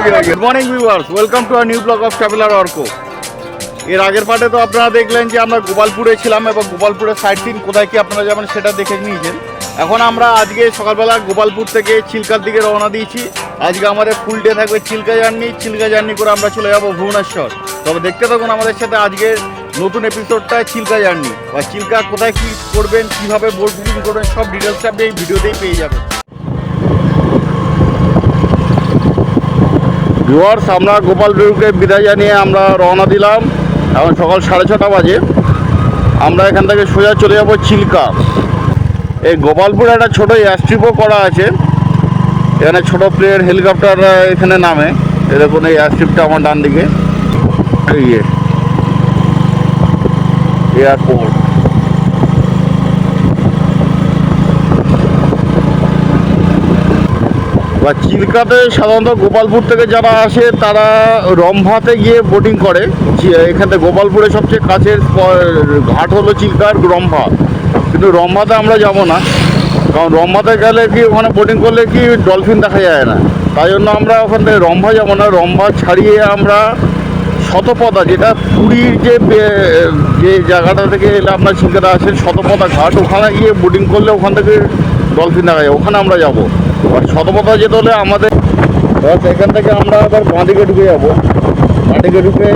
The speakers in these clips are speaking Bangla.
Good morning viewers welcome to our new blog of traveller Arka এর আগের পার্টে তো আপনারা দেখলেন যে আমরা গোপালপুরে ছিলাম এবং গোপালপুরের সাইড সিন কোথায় কি আপনারা যাবেন সেটা দেখে নিয়েছেন। এখন আমরা আজকে সকালবেলা গোপালপুর থেকে চিল্কার দিকে রওনা দিয়েছি। আজকে আমাদের ফুল ডে থাকবে চিল্কা জার্নি। চিল্কা জার্নি করে আমরা চলে যাব ভুবনেশ্বর। তবে দেখতে থাকুন আমাদের সাথে আজকে নতুন এপিসোডটা চিল্কা জার্নি। বা চিল্কা কোথায় কী করবেন, কীভাবে বোর্ড বুকিং করবেন, সব ডিটেলসটা আপনি এই ভিডিওতেই পেয়ে যাবেন। ভিউয়ার্স, আমরা গোপালপুরকে বিদায় জানিয়ে আমরা রওনা দিলাম। এখন সকাল সাড়ে ছটা বাজে। আমরা এখান থেকে সোজা চলে যাব চিল্কা। এই গোপালপুরে একটা ছোটো এয়ারস্ট্রিপও করা আছে। এখানে ছোট প্লেয়ার হেলিকপ্টার এখানে নামে। এরকম এই এয়ারস্ট্রিপটা আমার ডান দিকে এই এয়ারপোর্ট বা চিল্কাতে সাধারণত গোপালপুর থেকে যারা আসে, তারা রম্ভাতে গিয়ে বোটিং করে। এখানে গোপালপুরে সবচেয়ে কাছের ঘাট হলো চিল্কার রম্ভা। কিন্তু রম্ভাতে আমরা যাব না। কারণ রম্ভাতে গেলে কি, ওখানে বোটিং করলে কি ডলফিন দেখা যায় না। তাই জন্য আমরা ওখান থেকে রম্ভা যাব না। রম্ভা ছাড়িয়ে আমরা শতপদা যেটা পুরীর যে যে জায়গাটা থেকে এলে আপনার চিল্কাটা আসেন শতপদা ঘাট, ওখানে গিয়ে বোটিং করলে ওখান থেকে ডলফিন দেখা যায়। ওখানে আমরা যাব। আর শতপথা যেতে হলে আমাদের বাস, এখান থেকে আমরা আবার বাঁদিকে ঢুকে যাব। বাঁদিকে ঢুকে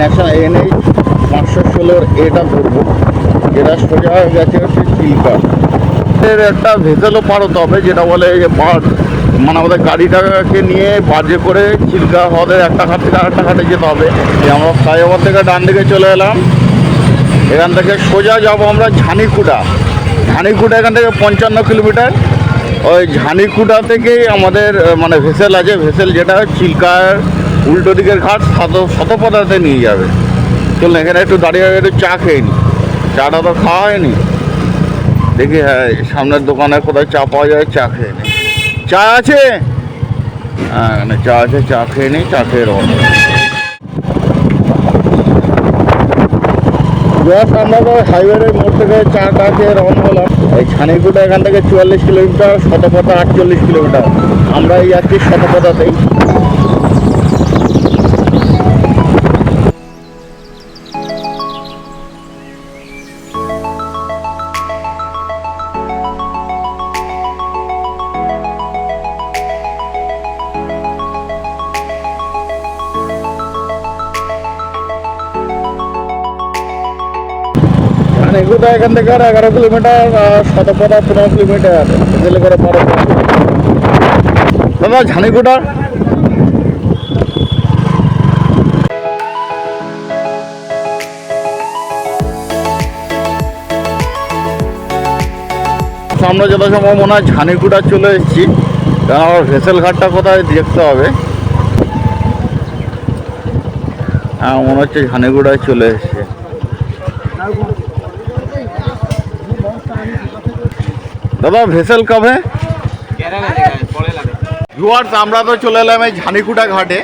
ন্যাশনাল এনএইচ পাঁচশো ষোলোর এটা ধরবো। যেটা সোজা হয়ে গেছে হচ্ছে চিল্কা এর একটা ভেসেলও পার হতে হবে, যেটা বলে যে বার্ড মানে আমাদের গাড়িটাকে নিয়ে বাজে করে চিল্কা হ্রদের একটা ঘাট থেকে আরেকটা ঘাটে যেতে হবে। আমরা ফ্লাইওভার থেকে ডান দিকে চলে এলাম। এখান থেকে সোজা যাব আমরা ঝানিকুটা। ঝানিকুটা এখান থেকে পঞ্চান্ন কিলোমিটার। ওই ঝানিকুটা থেকেই আমাদের মানে ভেসেল আছে, ভেসেল যেটা চিল্কার উল্টো দিকের ঘাট, শত, শতপদাতে নিয়ে যাবে। চলুন, এখানে একটু দাঁড়িয়ে একটু চা খেয়ে নি। চাটা তো খাওয়া হয়নি। দেখি হ্যাঁ সামনের দোকানে কোথায় চা পাওয়া যায়, চা খেয়ে নি। চা আছে? হ্যাঁ চা আছে, চা খেয়ে নিই চা খেয়ে রওনা জাস্ট আমরা তো হাইওয়ের মোড় থেকে চা, টা খেয়ে রওনা হলাম। এই ছানিকুটা এখান থেকে চুয়াল্লিশ কিলোমিটার, শতপথা আটচল্লিশ কিলোমিটার। আমরা এই যাচ্ছি শতপথাতেই। ছানিকুটা এখান থেকে আর এগারো কিলোমিটার শতপথা পনেরো কিলোমিটার গেলে করে বারো দাদা, ঝানিকুটা? তো আমরা যথাসম্ভব মনে হয় ঝানিকুটা চলে এসেছি। কারণ আমার ভেসেল ঘাটটা কোথায় দেখতে হবে। হ্যাঁ মনে হচ্ছে ঝানিকুড়ায় চলে এসেছে। দাদা, ভেসেল কবে? ভিউয়ার্স, আমরা তো চলে এলাম এই ঝানিকুটা ঘাটে।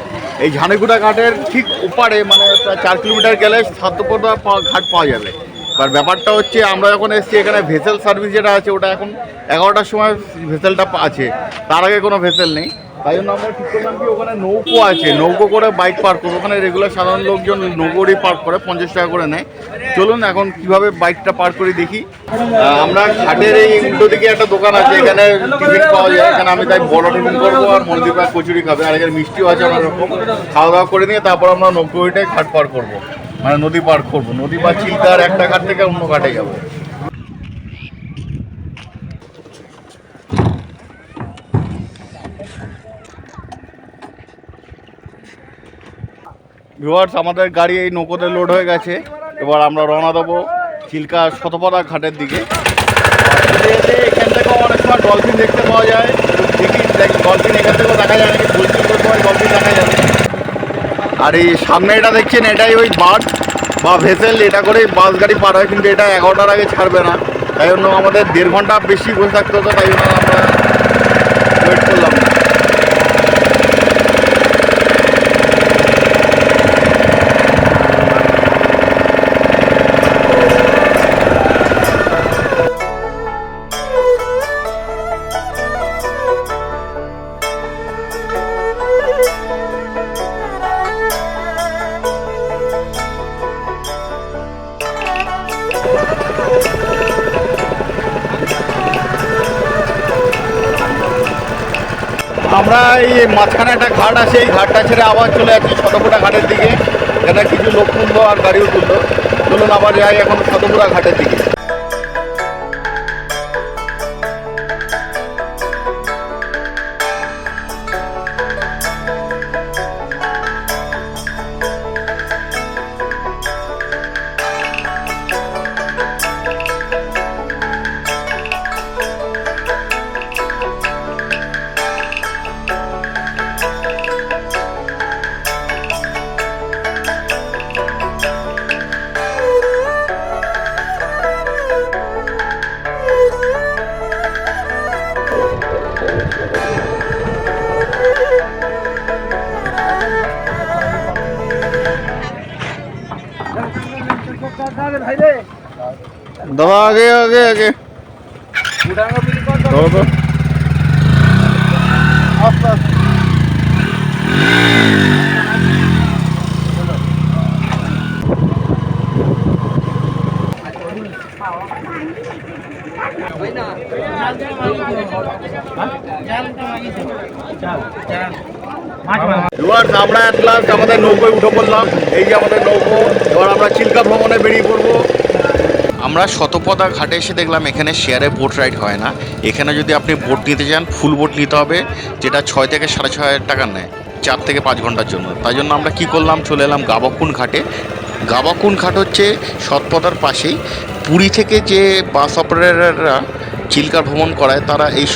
এই ঝানিকুটা ঘাটের ঠিক ওপারে মানে চার কিলোমিটার গেলে সাতপদা ঘাট পাওয়া যাবে। এবার ব্যাপারটা হচ্ছে, আমরা যখন এসেছি, এখানে ভেসেল সার্ভিস যেটা আছে, ওটা এখন এগারোটার সময় ভেসেলটা আছে। তার আগে কোনো ভেসেল নেই। তাই জন্য আমরা ঠিক করলাম কি ওখানে নৌকো আছে। নৌকো করে বাইক পার্ক করব। ওখানে রেগুলার সাধারণ লোকজন নৌকোরই পার্ক করে, পঞ্চাশ টাকা করে নেয়। চলুন এখন কীভাবে বাইকটা পার্ক করে দেখি। আমরা ঘাটের এই উল্টো দিকে একটা দোকান আছে, এখানে টিফিন পাওয়া যায়। এখানে আমি তাই বড় টিফিন করব আর মন্দির পাক কচুরি খাবে। আর এখানে মিষ্টিও আছে অনেক রকম। খাওয়া দাওয়া করে নিয়ে তারপর আমরা নৌকোটাই ঘাট পার করব। মানে নদী পার করব। নদী পার চিল্কার একটা ঘাট থেকে অন্য ঘাটে যাব। ভিউয়ার্স আমাদের গাড়ি এই নৌকোতে লোড হয়ে গেছে। এবার আমরা রওনা দেবো চিল্কা শতপদা ঘাটের দিকে। এখান থেকেও অনেক সময় ডলফিন দেখতে পাওয়া যায়। দেখি ডলফিন এখান থেকেও দেখা যায় নাকি? ডলফিন ডলফিন দেখা যাবে। আর এই সামনে এটা দেখছেন, এটাই ওই বাস বা ভেসেল, এটা করে বাস গাড়ি পার হয়, কিন্তু এটা এগারোটার আগে ছাড়বে না। তাই জন্য আমাদের দেড় ঘণ্টা বেশি বসে থাকতে হতো, তাই জন্য আমরা আমরা এই মাঝখানে একটা ঘাট আছে, এই ঘাটটা ছেড়ে আবার চলে যাচ্ছি শতপুরা ঘাটের দিকে। যেটা কিছু লোক তুলল আর গাড়িও তুলল। চলুন আবার যাই এখন শতপুরা ঘাটের দিকে। দাদা আগে আগে আগে ধরো তো আমরা at last আমাদের নৌকোয় উঠে পড়লাম। এই যে আমাদের নৌকো, এবার আমরা চিল্কা ভ্রমণে বেরিয়ে পড়ব। আমরা শতপদা ঘাটে এসে দেখলাম এখানে শেয়ারে বোট রাইড হয় না। এখানে যদি আপনি বোট নিতে চান ফুল বোট নিতে হবে, যেটা ছয় থেকে সাড়ে ছয় হাজার টাকা নেয়, চার থেকে পাঁচ ঘণ্টার জন্য। তাই জন্য আমরা কি করলাম, চলে এলাম গাবাকুন ঘাটে। গাবাকুন ঘাট হচ্ছে সৎপদার পাশেই। পুরী থেকে যে বাস অপারেটররা চিল্কা ভ্রমণ করায়, তারা এই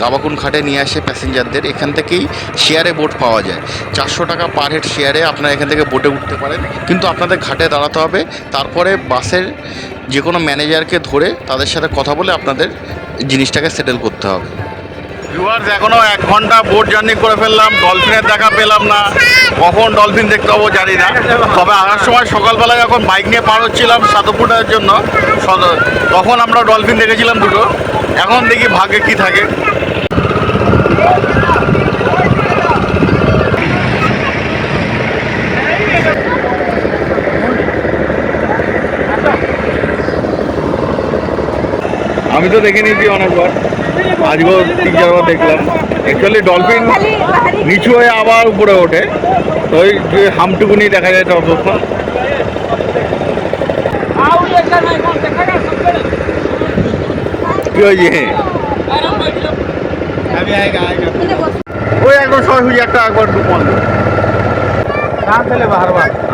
গাবাকুন ঘাটে নিয়ে আসে প্যাসেঞ্জারদের। এখান থেকেই শেয়ারে বোট পাওয়া যায়। চারশো টাকা পার হেড শেয়ারে আপনারা এখান থেকে বোটে উঠতে পারেন। কিন্তু আপনাদের ঘাটে দাঁড়াতে হবে। তারপরে বাসের যে কোনো ম্যানেজারকে ধরে তাদের সাথে কথা বলে আপনাদের জিনিসটাকে সেটেল করতে হবে। ভিউয়ার্স, এখনও এক ঘণ্টা বোট জার্নি করে ফেললাম। ডলফিনের দেখা পেলাম না। কখন ডলফিন দেখতে পাবো জানি না। তবে আসার সময় সকালবেলা যখন বাইক নিয়ে পার হচ্ছিলাম সাতপুটার জন্য তখন আমরা ডলফিন দেখেছিলাম দুটো। এখন দেখি ভাগ্যে কি থাকে। আমি তো দেখে নিয়েছি অনেকবার। আজকেও তিন চারবার দেখলাম। অ্যাকচুয়ালি ডলফিন নিচু হয়ে আবার উপরে ওঠে। তো ওই যে হামটুকুনি দেখা যায় ততক্ষণ। কি হয়েছে? ওই একদম সরাসরি একটা একবার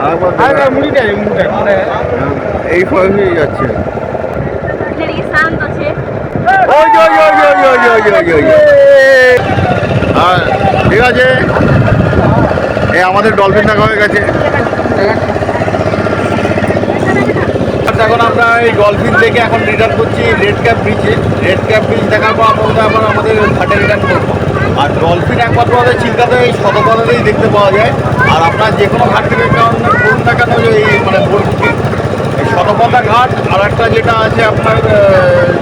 আরেকবার এই সরাসরি যাচ্ছে। হ্যাঁ ঠিক আছে। এই আমাদের ডলফিন দেখা হয়ে গেছে। এখন আমরা এই ডলফিন দেখে এখন রিটার্ন করছি রেড ক্যাপ ব্রিজে রেড ক্যাপ ব্রিজ দেখার পর আমরা আবার আমাদের ঘাটে রিটার্ন করব। আর ডলফিন একমাত্র আমাদের চিল্কাতে, এই শতপদাতেই দেখতে পাওয়া যায়। আর আপনার যে কোনো ঘাট থেকে কারণ বলুন না কেন এই মানে বলছি, এই শতপদা ঘাট আর একটা যেটা আছে আপনার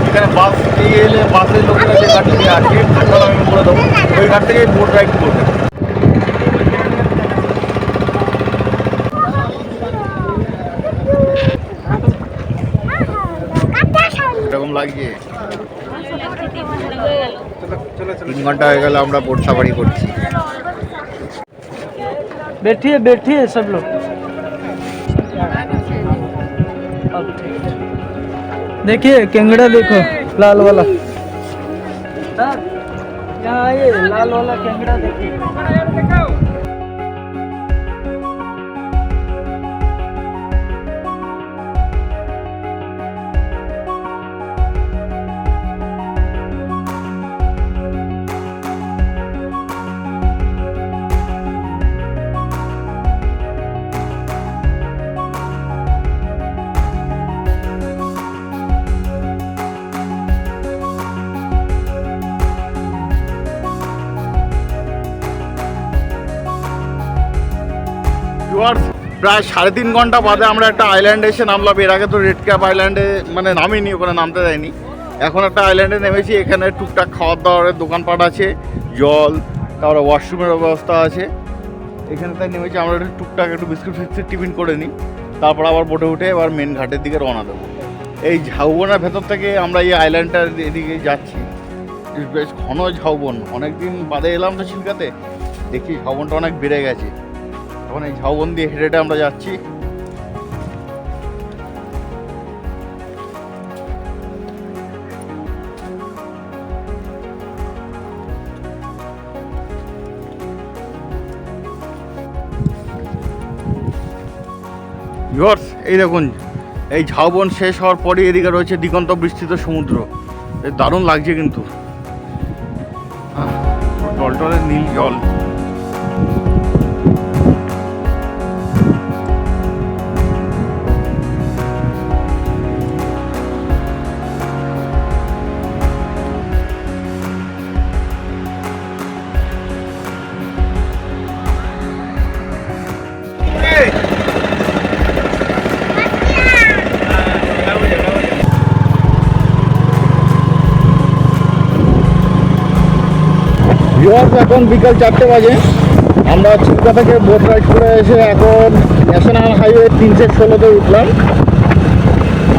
যেখানে বাস দিয়ে এলে বাসের লোকেরা যে ঘাট থেকে আসে ঘাটটা আমি বলে দেবো। ওই ঘাট থেকে বোট রাইড করবে। এরকম লাগছে তিন ঘন্টা হয়ে গেল আমরা বোট সাফারি করছি बैठिए बैठिए सब लोग अब ठीक है। देखिए केंगड़ा देखो लाल वाला सर यहाँ आइए लाल वाला केंगड़ा देखिए প্রায় সাড়ে তিন ঘণ্টা বাদে আমরা একটা আইল্যান্ডে এসে নামলাম। এর আগে তো রেড ক্যাপ আইল্যান্ডে মানে নামিনি, ওখানে নামতে দেয়নি এখন একটা আইল্যান্ডে নেমেছি, এখানে টুকটাক খাওয়ার দাওয়ারের দোকানপাট আছে, জল, তারপরে ওয়াশরুমের ব্যবস্থা আছে। এখানে তাই নেমেছি, আমরা একটু টুকটাক একটু বিস্কুট ফিস্কুট টিফিন করে নিই। তারপর আবার বোটে উঠে এবার মেন ঘাটের দিকে রওনা দেবো। এই ঝাউবনের ভেতর থেকে আমরা এই আইল্যান্ডটার এদিকে যাচ্ছি। বেশ ঘন ঝাউবন। অনেকদিন বাদে এলাম তো চিলকাতে দেখি ঝাউবনটা অনেক বেড়ে গেছে। এখন এই ঝাউবন দিয়ে হেঁটে আমরা যাচ্ছি। এই দেখুন, এই ঝাউবন শেষ হওয়ার পরই এদিকে রয়েছে দিগন্ত বিস্তৃত সমুদ্র দারুণ লাগছে কিন্তু। টলটলের নীল জল। ভিউয়ার্স এখন বিকাল চারটে বাজে। আমরা চিল্কা থেকে বোট রাইড করে এসে এখন ন্যাশনাল হাইওয়ে তিনশো ষোলোতে উঠলাম।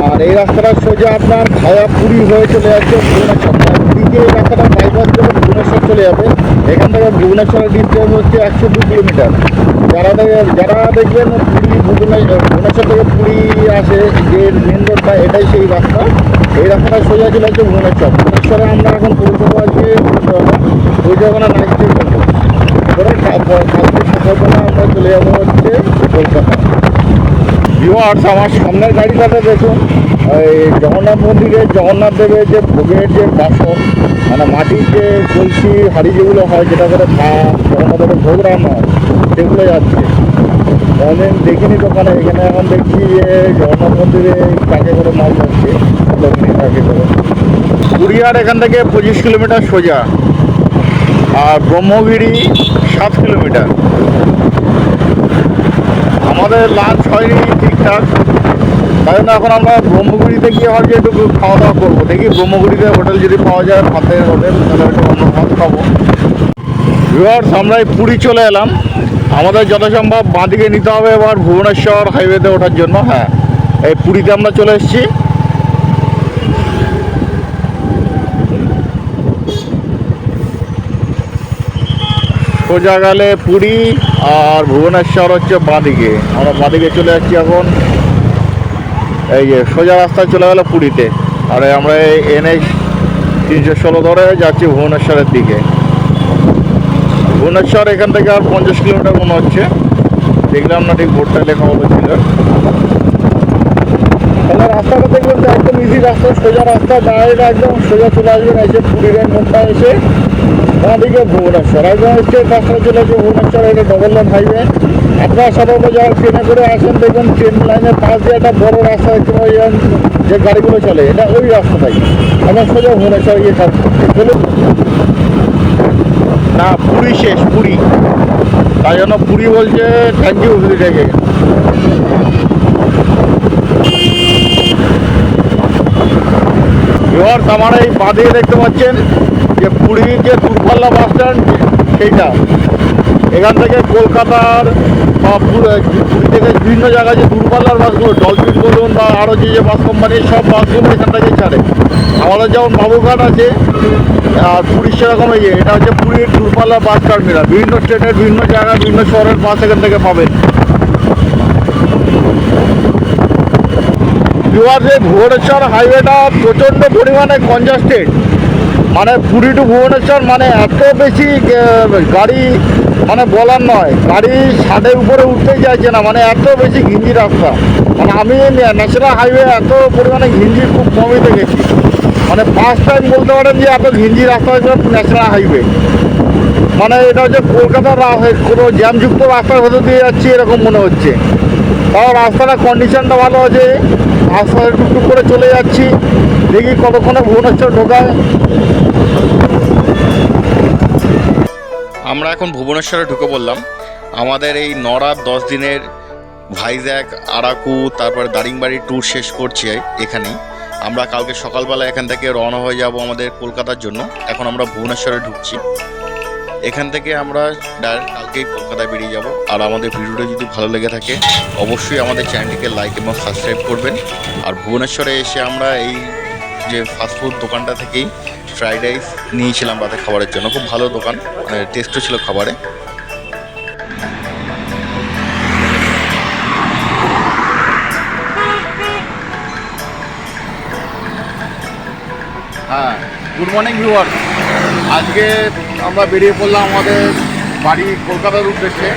আর এই রাস্তাটা সোজা আপনার খায়া পুরী হয়ে চলে যাচ্ছে ভুবনেশ্বর। দিকে এই রাস্তাটা বাইপাস করে ভুবনেশ্বর চলে যাবে। এখান থেকে ভুবনেশ্বরের ডিস্টেন্স হচ্ছে একশো দু কিলোমিটার। যারা যারা দেখবেন পুরী ভুবনেশ্বর থেকে পুরী আসে, যে মেন রোডটা এটাই সেই রাস্তা। এই রাস্তাটা সোজা চলে যাচ্ছে ভুবনেশ্বর। ভুবনেশ্বরে আমরা এখন পৌঁছবো আজকে ওই নাইট করে তারপর আমরা চলে যাব হচ্ছে কলকাতা। ভিউয়ার্স আমার সামনের গাড়িটাতে দেখুন, এই জগন্নাথ মন্দিরে, জগন্নাথ দেবের যে ভোগের যে বাসন মানে মাটির যে কলসি, হাড়ি যেগুলো হয়, যেটা করে জগন্নাথ দেবের ভোগ রান্না হয়। সেগুলো যাচ্ছে অনেক দেখিনি দোকানে। এখানে এখন দেখছি যে জগন্নাথ মন্দিরে ট্রাকে করে মাল যাচ্ছে ট্রাকে করে। পুরিয়ার এখান থেকে পঁচিশ কিলোমিটার সোজা, আর ব্রহ্মগিরি সাত কিলোমিটার। আমাদের লাঞ্চ হয়নি ঠিকঠাক। তাই এখন আমরা ব্রহ্মগুড়িতে গিয়ে ভাবছি একটু খাওয়া দাওয়া করব। দেখি ব্রহ্মগুড়িতে হোটেল যদি পাওয়া যায়, ভাতের হোটেল তাহলে একটু অন্য ভাত খাব। ভিউয়ার্স আমরা এই পুরী চলে এলাম। আমাদের যথাসম্ভব বাঁদিকে নিতে হবে এবার ভুবনেশ্বর হাইওয়েতে ওঠার জন্য। হ্যাঁ এই পুরীতে আমরা চলে এসেছি। সোজা গেলে পুরী আর ভুবনেশ্বর হচ্ছে বাঁদিকে। আমরা বাঁদিকে চলে যাচ্ছি এখন। এই যে সোজা রাস্তায় চলে গেল পুরীতে। আর আমরা এই এনএইচ তিনশো ষোলো ধরে যাচ্ছি ভুবনেশ্বরের দিকে। ভুবনেশ্বর এখান থেকে আর পঞ্চাশ কিলোমিটার মনে হচ্ছে। দেখলাম না ঠিক বোর্ডটা লেখা হলো ছিল। তাহলে রাস্তাটা দেখবেন তো একদম ইজি রাস্তা, সোজা রাস্তা ডাইরেক্ট একদম সোজা চলে আসবেন এসে পুরীর মোড়টা এসে বাঁদিকে ভুবনেশ্বর। একদম স্টেট রাস্তা চলে আসবে ভুবনেশ্বর এটা ডবল লাইন হাইওয়ে আপনারা সাধারণত যারা ট্রেনে করে আসেন, দেখবেন ট্রেন লাইনের পাশ দিয়ে একটা বড় রাস্তা দেখতে পাই যে গাড়িগুলো চলে, এটা ওই রাস্তাটাই। আমরা সোজা ভুবনেশ্বর গিয়ে চলুন না, পুরী শেষ, পুরী। তাই জন্য পুরী বলছে থ্যাংক ইউ হুগলি থেকে এবার আমার এই বাঁধে দেখতে পাচ্ছেন যে পুরীর যে দূরপাল্লা বাস স্ট্যান্ড সেইটা। এখান থেকে কলকাতার বা পুর- থেকে বিভিন্ন জায়গায় যে দূরপাল্লার বাসগুলো ডলফিন বলুন বা আরও যে যে বাস কোম্পানি সব বাসগুলো এখান থেকে ছাড়ে। আমাদের যেমন বাবুঘাট আছে, আর পুরীর সেরকম এই যে, এটা হচ্ছে পুরীর দূরপাল্লা বাস টার্মিনাল বিভিন্ন স্টেটের বিভিন্ন জায়গায়, বিভিন্ন শহরের বাস এখান থেকে পাবেন। এই ভুবনেশ্বর হাইওয়েটা প্রচণ্ড পরিমাণে কনজাস্টেড মানে পুরী টু ভুবনেশ্বর মানে এত বেশি গাড়ি মানে বলার নয়। গাড়ি ষাটের উপরে উঠতেই চাইছে না মানে এত বেশি ঘিঞ্জি রাস্তা। মানে আমি ন্যাশনাল হাইওয়ে এত পরিমাণে ঘিঞ্জি খুব কমই দেখেছি। মানে ফার্স্ট টাইম বলতে পারেন যে এত ঘিঞ্জি রাস্তা হয়েছে ন্যাশনাল হাইওয়ে। মানে এটা হচ্ছে কলকাতার কোনো জ্যামযুক্ত রাস্তার ভেতর দিয়ে যাচ্ছি এরকম মনে হচ্ছে। তাও রাস্তাটা কন্ডিশনটা ভালো আছে। রাস্তায় টুকটুক করে চলে যাচ্ছি। দেখি কতক্ষণে ভুবনেশ্বর ঢোকায়। আমরা এখন ভুবনেশ্বরে ঢুকে পড়লাম। আমাদের এই নরাত দশ দিনের ভাইজ্যাক আরাকু, তারপর দারিংবাড়ি ট্যুর শেষ করছি এখানেই। আমরা কালকে সকালবেলা এখান থেকে রওনা হয়ে যাব আমাদের কলকাতার জন্য। এখন আমরা ভুবনেশ্বরে ঢুকছি। এখান থেকে আমরা ডাইরেক্ট কালকেই কলকাতায় বেরিয়ে যাব। আর আমাদের ভিডিওটা যদি ভালো লেগে থাকে, অবশ্যই আমাদের চ্যানেলটিকে লাইক এবং সাবস্ক্রাইব করবেন। আর ভুবনেশ্বরে এসে আমরা এই যে ফাস্টফুড দোকানটা থেকেই ফ্রাইড রাইস নিয়েছিলাম রাতে খাবারের জন্য। খুব ভালো দোকান মানে টেস্টও ছিল খাবারে। হ্যাঁ গুড মর্নিং ভিউয়ার আজকে আমরা বেরিয়ে পড়লাম আমাদের বাড়ি কলকাতার উদ্দেশ্যে।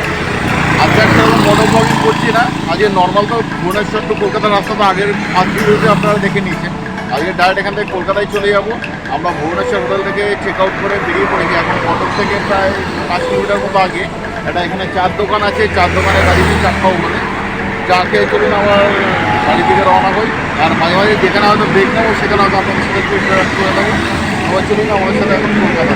আজকে একটা মোটর ব্লগিং করছি না। আজকে নর্মাল তো ভুবনেশ্বর টু কলকাতার রাস্তা তো আগের ভিডিওতে আপনারা দেখে নিয়েছেন। আজকে ডাইরেক্ট এখান থেকে কলকাতায় চলে যাব। আমরা ভুবনেশ্বর হোটেল থেকে চেক আউট করে বেরিয়ে পড়েছি। এখন কটক থেকে প্রায় পাঁচ কিলোমিটার মতো আগে। একটা এখানে চার দোকান আছে। চার দোকানে গাড়িতে বলে। চা খেয়ে চলুন আমার বাড়ি থেকে রওনা হই। আর মাঝে মাঝে যেখানে হয়তো ব্রেক নেব, সেখানে হয়তো আপনাদের সাথে করে দেবো আবার চলুন আমাদের সাথে এখন কলকাতা।